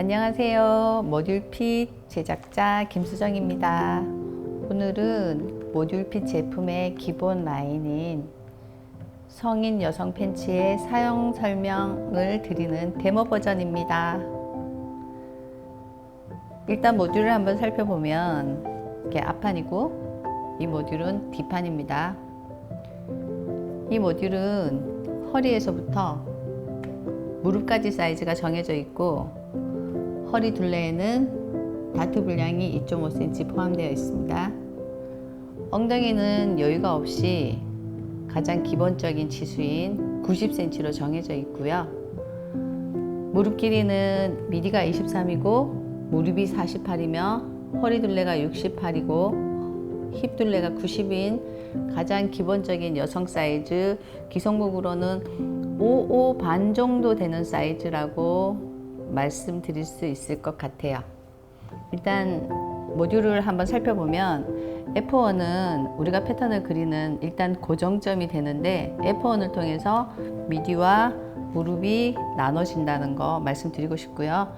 안녕하세요. 모듈핏 제작자 김수정입니다. 오늘은 모듈핏 제품의 기본 라인인 성인 여성 팬츠의 사용 설명을 드리는 데모 버전입니다. 일단 모듈을 한번 살펴보면 이게 앞판이고 이 모듈은 뒷판입니다. 이 모듈은 허리에서부터 무릎까지 사이즈가 정해져 있고 허리 둘레에는 다트 분량이 2.5cm 포함되어 있습니다. 엉덩이는 여유가 없이 가장 기본적인 치수인 90cm로 정해져 있고요. 무릎 길이는 미디가 23이고 무릎이 48이며 허리 둘레가 68이고 힙 둘레가 90인 가장 기본적인 여성 사이즈 기성복으로는 55 반 정도 되는 사이즈라고 말씀드릴 수 있을 것 같아요. 일단 모듈을 한번 살펴보면 F1은 우리가 패턴을 그리는 일단 고정점이 되는데 F1을 통해서 미디와 무릎이 나눠진다는 거 말씀드리고 싶고요.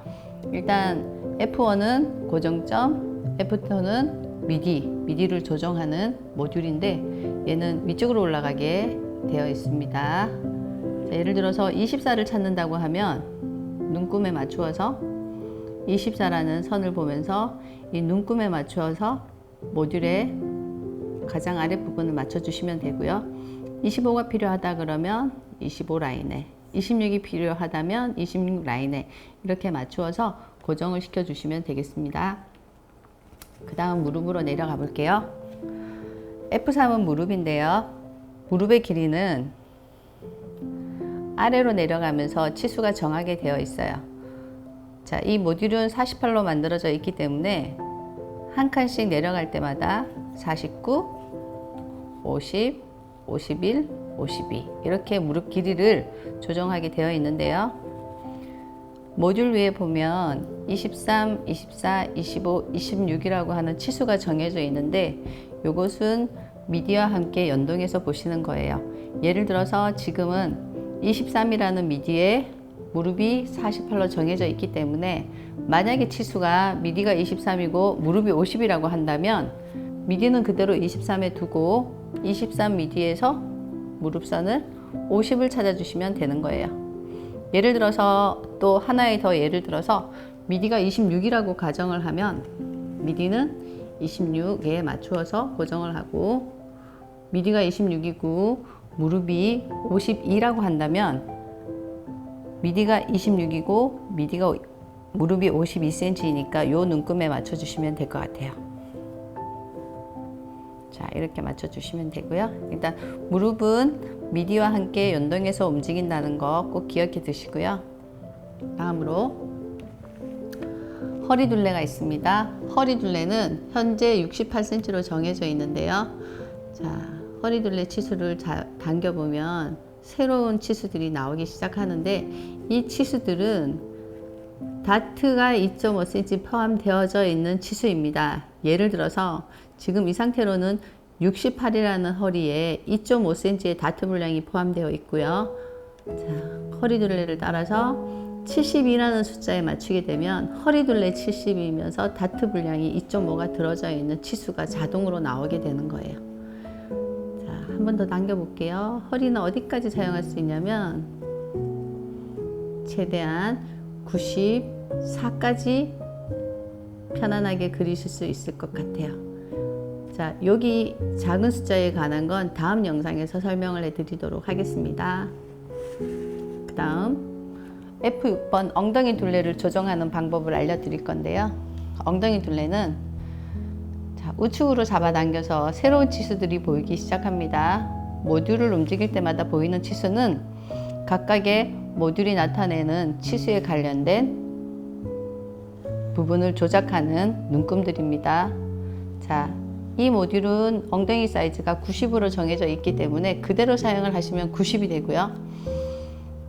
일단 F1은 고정점, F2는 미디, 미디를 조정하는 모듈인데 얘는 위쪽으로 올라가게 되어 있습니다. 자, 예를 들어서 24를 찾는다고 하면 눈금에 맞추어서 24라는 선을 보면서 이 눈금에 맞추어서 모듈의 가장 아래 부분을 맞춰주시면 되고요. 25가 필요하다 그러면 25 라인에 26이 필요하다면 26 라인에 이렇게 맞추어서 고정을 시켜 주시면 되겠습니다. 그 다음 무릎으로 내려가 볼게요. F3은 무릎인데요. 무릎의 길이는 아래로 내려가면서 치수가 정하게 되어 있어요. 자, 이 모듈은 48로 만들어져 있기 때문에 한 칸씩 내려갈 때마다 49, 50, 51, 52 이렇게 무릎 길이를 조정하게 되어 있는데요. 모듈 위에 보면 23, 24, 25, 26이라고 하는 치수가 정해져 있는데 이것은 미디와 함께 연동해서 보시는 거예요. 예를 들어서 지금은 23이라는 미디에 무릎이 48로 정해져 있기 때문에 만약에 치수가 미디가 23이고 무릎이 50이라고 한다면 미디는 그대로 23에 두고 23 미디에서 무릎선을 50을 찾아주시면 되는 거예요. 예를 들어서 또 하나의 더 예를 들어서 미디가 26이라고 가정을 하면 미디는 26에 맞추어서 고정을 하고 미디가 26이고 무릎이 52라고 한다면 미디가 26이고 미디가 무릎이 52cm이니까 요 눈금에 맞춰주시면 될 것 같아요. 자 이렇게 맞춰주시면 되고요. 일단 무릎은 미디와 함께 연동해서 움직인다는 거 꼭 기억해 두시고요. 다음으로 허리 둘레가 있습니다. 허리 둘레는 현재 68cm로 정해져 있는데요. 자, 허리 둘레 치수를 자, 당겨보면 새로운 치수들이 나오기 시작하는데 이 치수들은 다트가 2.5cm 포함되어져 있는 치수입니다. 예를 들어서 지금 이 상태로는 68이라는 허리에 2.5cm의 다트 분량이 포함되어 있고요. 자, 허리 둘레를 따라서 72라는 숫자에 맞추게 되면 허리 둘레 70이면서 다트 분량이 2.5가 들어져 있는 치수가 자동으로 나오게 되는 거예요. 자, 한번 더 당겨 볼게요. 허리는 어디까지 사용할 수 있냐면 최대한 94까지 편안하게 그리실 수 있을 것 같아요. 자, 여기 작은 숫자에 관한 건 다음 영상에서 설명을 해드리도록 하겠습니다. 그 다음 F6번 엉덩이 둘레를 조정하는 방법을 알려드릴 건데요. 엉덩이 둘레는 자, 우측으로 잡아당겨서 새로운 치수들이 보이기 시작합니다. 모듈을 움직일 때마다 보이는 치수는 각각의 모듈이 나타내는 치수에 관련된 부분을 조작하는 눈금들입니다. 자, 이 모듈은 엉덩이 사이즈가 90으로 정해져 있기 때문에 그대로 사용을 하시면 90이 되고요.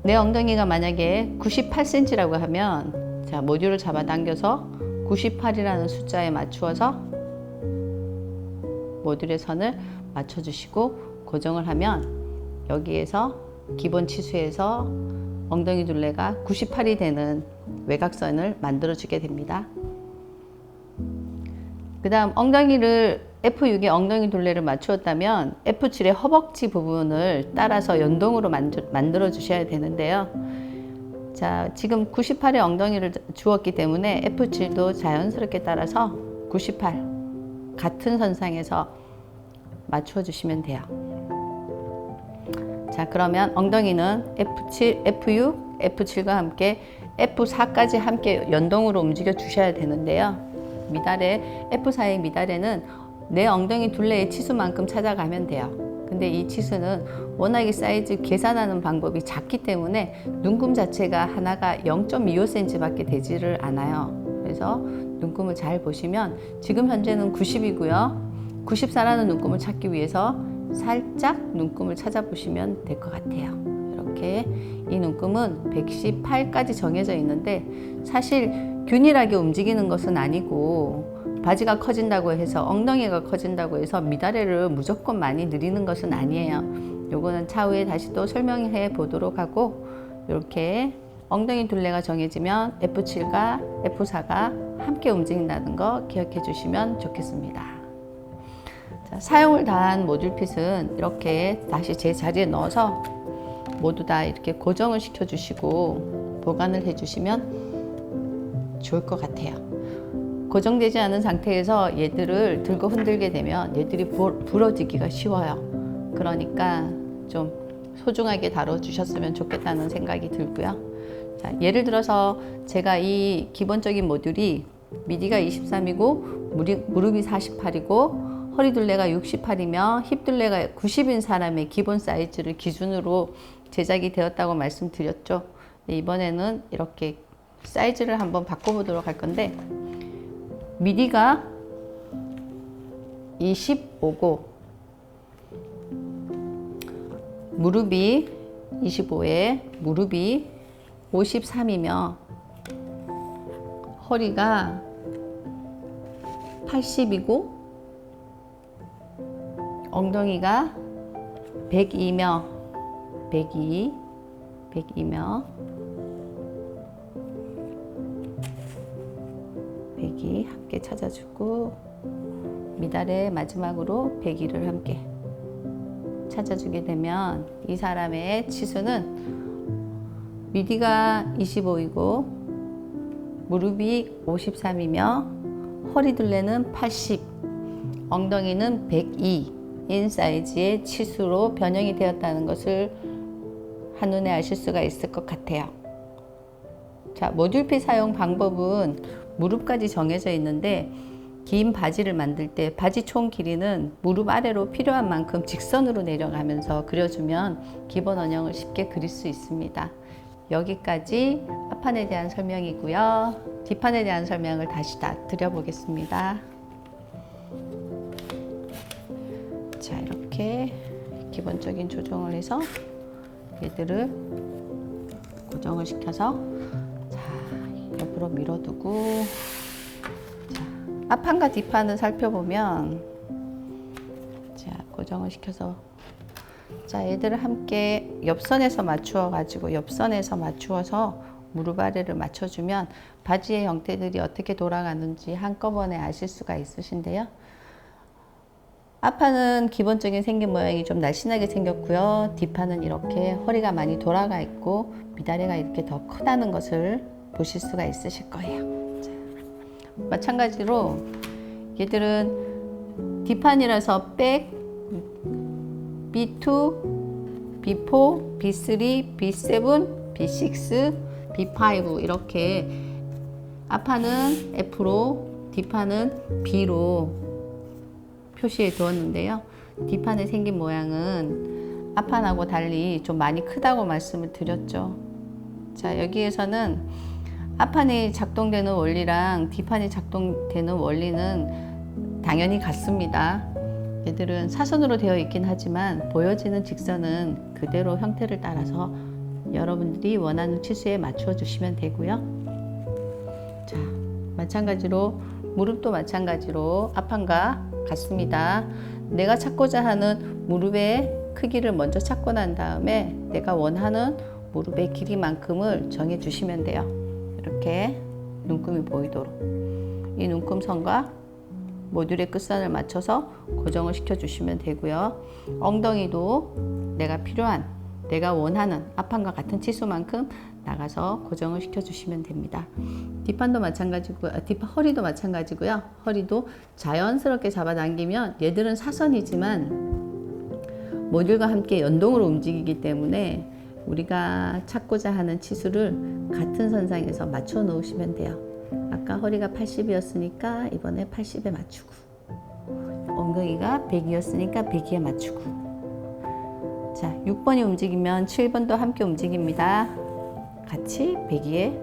내 엉덩이가 만약에 98cm라고 하면 자, 모듈을 잡아당겨서 98이라는 숫자에 맞추어서 모듈의 선을 맞춰주시고 고정을 하면 여기에서 기본 치수에서 엉덩이 둘레가 98이 되는 외곽선을 만들어 주게 됩니다. 그 다음 엉덩이를 F6에 엉덩이 둘레를 맞추었다면 F7의 허벅지 부분을 따라서 연동으로 만들어 주셔야 되는데요. 자, 지금 98의 엉덩이를 주었기 때문에 F7도 자연스럽게 따라서 98 같은 선상에서 맞춰 주시면 돼요. 자, 그러면 엉덩이는 F7, F6, F7과 함께 F4까지 함께 연동으로 움직여 주셔야 되는데요. 미달의 F4의 미달에는 내 엉덩이 둘레의 치수만큼 찾아가면 돼요. 근데 이 치수는 워낙에 사이즈 계산하는 방법이 작기 때문에 눈금 자체가 하나가 0.25cm 밖에 되지를 않아요. 그래서 눈금을 잘 보시면 지금 현재는 90이고요. 94라는 눈금을 찾기 위해서 살짝 눈금을 찾아보시면 될 것 같아요. 이렇게 이 눈금은 118까지 정해져 있는데 사실 균일하게 움직이는 것은 아니고 바지가 커진다고 해서 엉덩이가 커진다고 해서 미다래를 무조건 많이 늘리는 것은 아니에요. 요거는 차후에 다시 또 설명해 보도록 하고 이렇게 엉덩이 둘레가 정해지면 F7과 F4가 함께 움직인다는 거 기억해 주시면 좋겠습니다. 자, 사용을 다한 모듈핏은 이렇게 다시 제 자리에 넣어서 모두 다 이렇게 고정을 시켜 주시고 보관을 해 주시면 좋을 것 같아요. 고정되지 않은 상태에서 얘들을 들고 흔들게 되면 얘들이 부러지기가 쉬워요. 그러니까 좀 소중하게 다뤄주셨으면 좋겠다는 생각이 들고요. 자, 예를 들어서 제가 이 기본적인 모듈이 미디가 23이고 무릎이 48이고 허리 둘레가 68이며 힙 둘레가 90인 사람의 기본 사이즈를 기준으로 제작이 되었다고 말씀드렸죠. 이번에는 이렇게 사이즈를 한번 바꿔보도록 할 건데 미디가 25고 무릎이 25에 무릎이 53이며 허리가 80이고 엉덩이가 102며 102 102며 백이 함께 찾아주고 미달의 마지막으로 백이를 함께 찾아주게 되면 이 사람의 치수는 미디가 25이고 무릎이 53이며 허리 둘레는 80, 엉덩이는 102인 사이즈의 치수로 변형이 되었다는 것을 한눈에 아실 수가 있을 것 같아요. 자, 모듈핏 사용 방법은 무릎까지 정해져 있는데 긴 바지를 만들 때 바지 총 길이는 무릎 아래로 필요한 만큼 직선으로 내려가면서 그려주면 기본 원형을 쉽게 그릴 수 있습니다. 여기까지 앞판에 대한 설명이고요. 뒷판에 대한 설명을 다시 다 드려보겠습니다. 자, 이렇게 기본적인 조정을 해서 얘들을 고정을 시켜서 옆으로 밀어두고 자, 앞판과 뒷판을 살펴보면 자, 고정을 시켜서 자, 얘들을 함께 옆선에서 맞추어 가지고 옆선에서 맞추어서 무릎 아래를 맞춰주면 바지의 형태들이 어떻게 돌아가는지 한꺼번에 아실 수가 있으신데요. 앞판은 기본적인 생긴 모양이 좀 날씬하게 생겼고요. 뒷판은 이렇게 허리가 많이 돌아가 있고 미다리가 이렇게 더 크다는 것을 보실 수가 있으실 거예요. 자, 마찬가지로 얘들은 뒷판이라서 백, B2, B4, B3, B7, B6, B5 이렇게 앞판은 F로 뒷판은 B로 표시해 두었는데요. 뒷판에 생긴 모양은 앞판하고 달리 좀 많이 크다고 말씀을 드렸죠. 자, 여기에서는 앞판이 작동되는 원리랑 뒷판이 작동되는 원리는 당연히 같습니다. 얘들은 사선으로 되어 있긴 하지만 보여지는 직선은 그대로 형태를 따라서 여러분들이 원하는 치수에 맞춰 주시면 되고요. 자, 마찬가지로 무릎도 마찬가지로 앞판과 같습니다. 내가 찾고자 하는 무릎의 크기를 먼저 찾고 난 다음에 내가 원하는 무릎의 길이만큼을 정해 주시면 돼요. 이렇게 눈금이 보이도록 이 눈금 선과 모듈의 끝선을 맞춰서 고정을 시켜주시면 되고요. 엉덩이도 내가 필요한, 내가 원하는 앞판과 같은 치수만큼 나가서 고정을 시켜주시면 됩니다. 뒷판도 마찬가지고요. 아, 뒷판 허리도 마찬가지고요. 허리도 자연스럽게 잡아당기면 얘들은 사선이지만 모듈과 함께 연동으로 움직이기 때문에 우리가 찾고자 하는 치수를 같은 선상에서 맞춰 놓으시면 돼요. 아까 허리가 80이었으니까 이번에 80에 맞추고 엉덩이가 100이었으니까 100에 맞추고 자 6번이 움직이면 7번도 함께 움직입니다. 같이 100에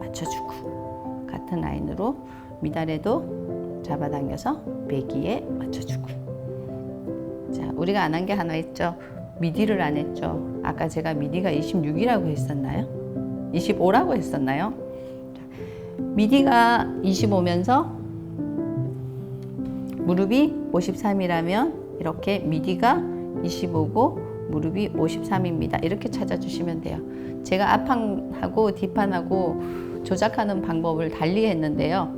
맞춰주고 같은 라인으로 미달에도 잡아당겨서 100에 맞춰주고 자 우리가 안 한 게 하나 있죠. 미디를 안 했죠. 아까 제가 미디가 26이라고 했었나요? 25라고 했었나요? 미디가 25면서 무릎이 53이라면 이렇게 미디가 25고 무릎이 53입니다. 이렇게 찾아주시면 돼요. 제가 앞판하고 뒷판하고 조작하는 방법을 달리 했는데요.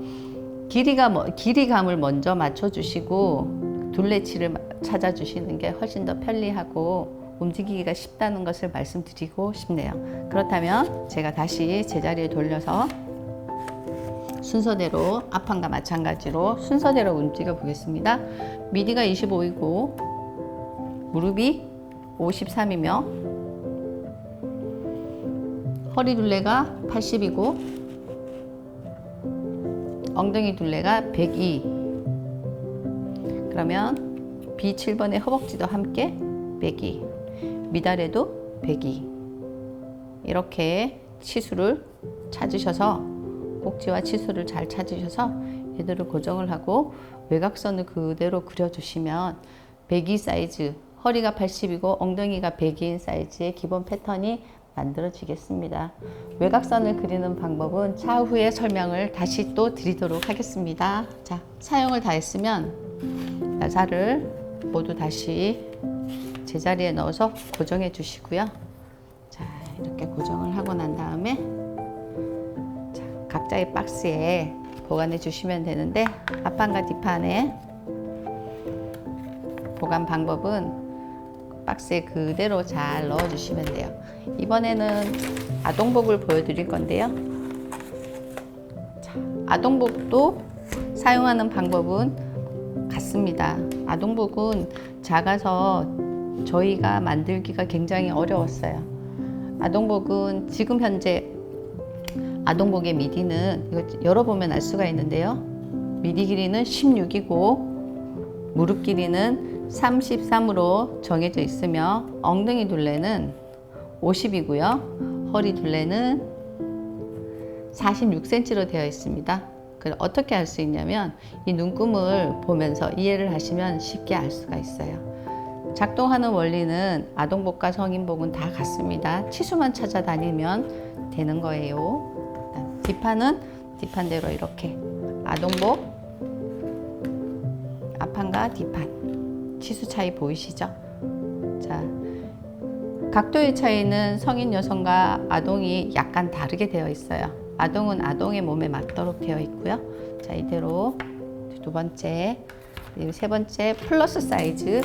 길이가 뭐, 길이감을 먼저 맞춰주시고 둘레치를 찾아주시는 게 훨씬 더 편리하고 움직이기가 쉽다는 것을 말씀드리고 싶네요. 그렇다면 제가 다시 제자리에 돌려서 순서대로 앞판과 마찬가지로 순서대로 움직여 보겠습니다. 미디가 25이고 무릎이 53이며 허리 둘레가 80이고 엉덩이 둘레가 102 그러면 B7번의 허벅지도 함께 102 미달에도 102 이렇게 치수를 찾으셔서 꼭지와 치수를 잘 찾으셔서 얘들을 고정을 하고 외곽선을 그대로 그려주시면 102 사이즈 허리가 80이고 엉덩이가 102인 사이즈의 기본 패턴이 만들어지겠습니다. 외곽선을 그리는 방법은 차후에 설명을 다시 또 드리도록 하겠습니다. 자, 사용을 다 했으면 나사를 모두 다시 제자리에 넣어서 고정해 주시고요. 자, 이렇게 고정을 하고 난 다음에 자, 각자의 박스에 보관해 주시면 되는데 앞판과 뒷판에 보관 방법은 박스에 그대로 잘 넣어 주시면 돼요. 이번에는 아동복을 보여드릴 건데요. 자, 아동복도 사용하는 방법은 같습니다. 아동복은 작아서 저희가 만들기가 굉장히 어려웠어요. 아동복은 지금 현재 아동복의 미디는 이거 열어보면 알 수가 있는데요. 미디 길이는 16이고 무릎 길이는 33으로 정해져 있으며 엉덩이 둘레는 50이고요. 허리 둘레는 46cm로 되어 있습니다. 그걸 어떻게 알 수 있냐면 이 눈금을 보면서 이해를 하시면 쉽게 알 수가 있어요. 작동하는 원리는 아동복과 성인복은 다 같습니다. 치수만 찾아다니면 되는 거예요. 뒷판은 뒷판대로 이렇게 아동복 앞판과 뒷판 치수 차이 보이시죠? 자, 각도의 차이는 성인 여성과 아동이 약간 다르게 되어 있어요. 아동은 아동의 몸에 맞도록 되어 있고요. 자, 이대로 두 번째, 세 번째 플러스 사이즈.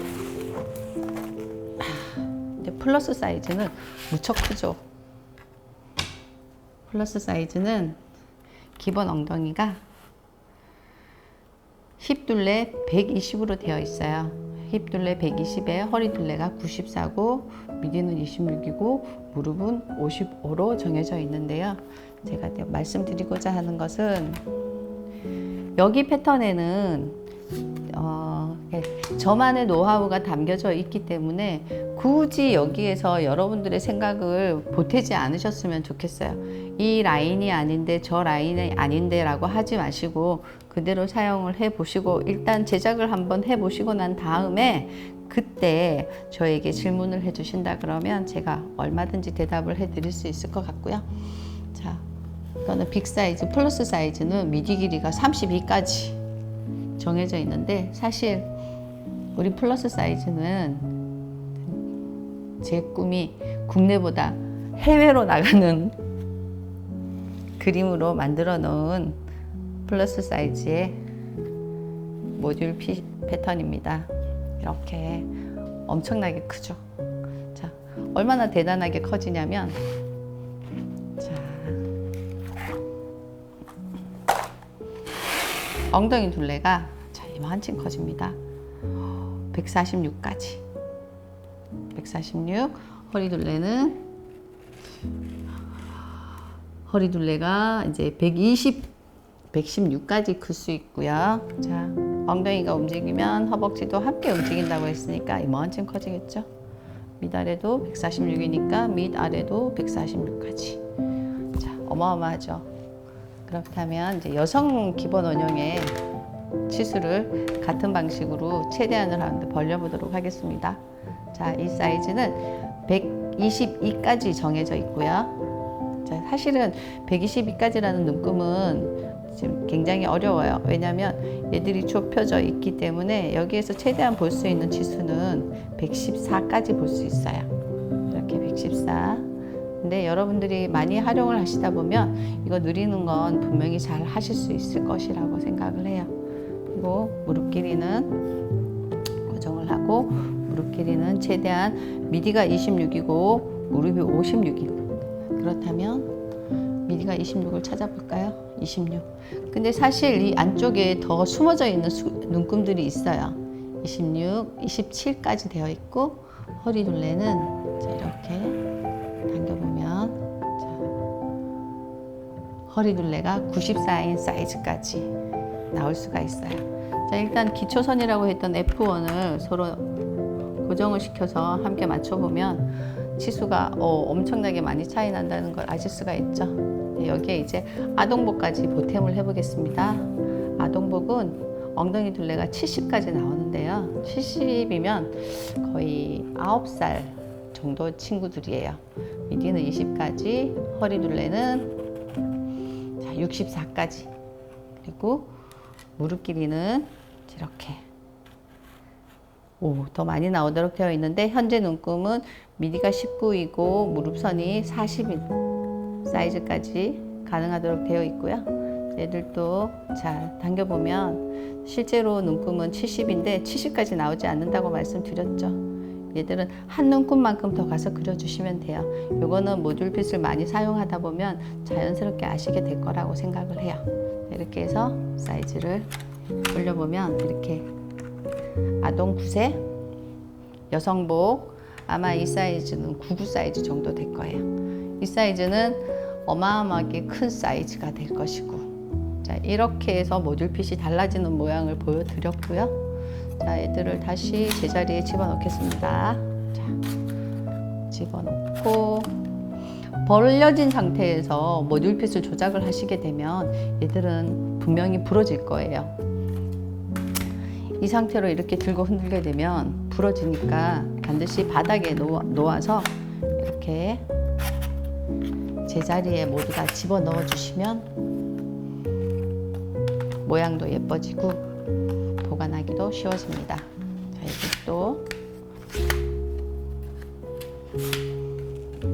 이제 플러스 사이즈는 무척 크죠. 플러스 사이즈는 기본 엉덩이가 힙 둘레 120으로 되어 있어요. 힙 둘레 120에 허리 둘레가 94고 미디는 26이고 무릎은 55로 정해져 있는데요. 제가 말씀드리고자 하는 것은 여기 패턴에는 어, 저만의 노하우가 담겨져 있기 때문에 굳이 여기에서 여러분들의 생각을 보태지 않으셨으면 좋겠어요. 이 라인이 아닌데 저 라인이 아닌데 라고 하지 마시고 그대로 사용을 해 보시고 일단 제작을 한번 해 보시고 난 다음에 그때 저에게 질문을 해 주신다 그러면 제가 얼마든지 대답을 해 드릴 수 있을 것 같고요. 자, 이거는 빅 사이즈 플러스 사이즈는 미디 길이가 32까지 정해져 있는데 사실 우리 플러스 사이즈는 제 꿈이 국내보다 해외로 나가는 그림으로 만들어 놓은 플러스 사이즈의 모듈 피, 패턴입니다. 이렇게 엄청나게 크죠. 자, 얼마나 대단하게 커지냐면, 자, 엉덩이 둘레가 자, 이만큼 커집니다. 146까지. 146. 허리 둘레는 허리 둘레가 이제 120, 116까지 클 수 있고요. 자, 엉덩이가 움직이면 허벅지도 함께 움직인다고 했으니까 이만큼 커지겠죠. 밑아래도 146이니까 밑아래도 146까지. 자, 어마어마하죠. 그렇다면 이제 여성 기본 원형의 치수를 같은 방식으로 최대한을 하는데 벌려보도록 하겠습니다. 자, 이 사이즈는 122까지 정해져 있고요. 자, 사실은 122까지라는 눈금은 지금 굉장히 어려워요. 왜냐하면 얘들이 좁혀져 있기 때문에 여기에서 최대한 볼 수 있는 치수는 114까지 볼 수 있어요. 이렇게 114. 근데 여러분들이 많이 활용을 하시다 보면 이거 누리는 건 분명히 잘 하실 수 있을 것이라고 생각을 해요. 그리고 무릎 길이는 고정을 하고 무릎 길이는 최대한 미디가 26이고 무릎이 56이고 그렇다면 미디가 26을 찾아볼까요? 26. 근데 사실 이 안쪽에 더 숨어져 있는 수, 눈금들이 있어요. 26, 27까지 되어 있고 허리 둘레는 자, 이렇게 허리 둘레가 94인 사이즈까지 나올 수가 있어요. 자, 일단 기초선이라고 했던 F1을 서로 고정을 시켜서 함께 맞춰보면 치수가 어, 엄청나게 많이 차이 난다는 걸 아실 수가 있죠. 네, 여기에 이제 아동복까지 보탬을 해보겠습니다. 아동복은 엉덩이 둘레가 70까지 나오는데요. 70이면 거의 9살 정도 친구들이에요. 미디는 20까지, 허리 둘레는 자, 64까지. 그리고 무릎 길이는 이렇게 오, 더 많이 나오도록 되어 있는데 현재 눈금은 미디가 19이고 무릎선이 40인 사이즈까지 가능하도록 되어 있고요. 얘들도 자 당겨보면 실제로 눈금은 70인데 70까지 나오지 않는다고 말씀드렸죠. 얘들은 한 눈금만큼 더 가서 그려주시면 돼요. 요거는 모듈핏을 많이 사용하다 보면 자연스럽게 아시게 될 거라고 생각을 해요. 이렇게 해서 사이즈를 올려보면 이렇게 아동 9세, 여성복 아마 이 사이즈는 99 사이즈 정도 될 거예요. 이 사이즈는 어마어마하게 큰 사이즈가 될 것이고 자 이렇게 해서 모듈핏이 달라지는 모양을 보여드렸고요. 자 얘들을 다시 제자리에 집어넣겠습니다. 자 집어넣고 벌려진 상태에서 모듈핏을 조작을 하시게 되면 얘들은 분명히 부러질 거예요. 이 상태로 이렇게 들고 흔들게 되면 부러지니까 반드시 바닥에 놓아, 놓아서 이렇게 제자리에 모두 다 집어 넣어 주시면 모양도 예뻐지고 보관하기도 쉬워집니다. 자, 이것도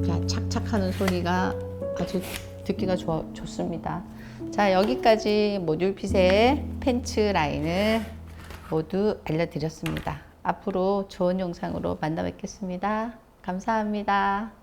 자, 착착하는 소리가 아주 듣기가 좋아, 좋습니다. 자, 여기까지 모듈핏의 팬츠 라인을 모두 알려드렸습니다. 앞으로 좋은 영상으로 만나 뵙겠습니다. 감사합니다.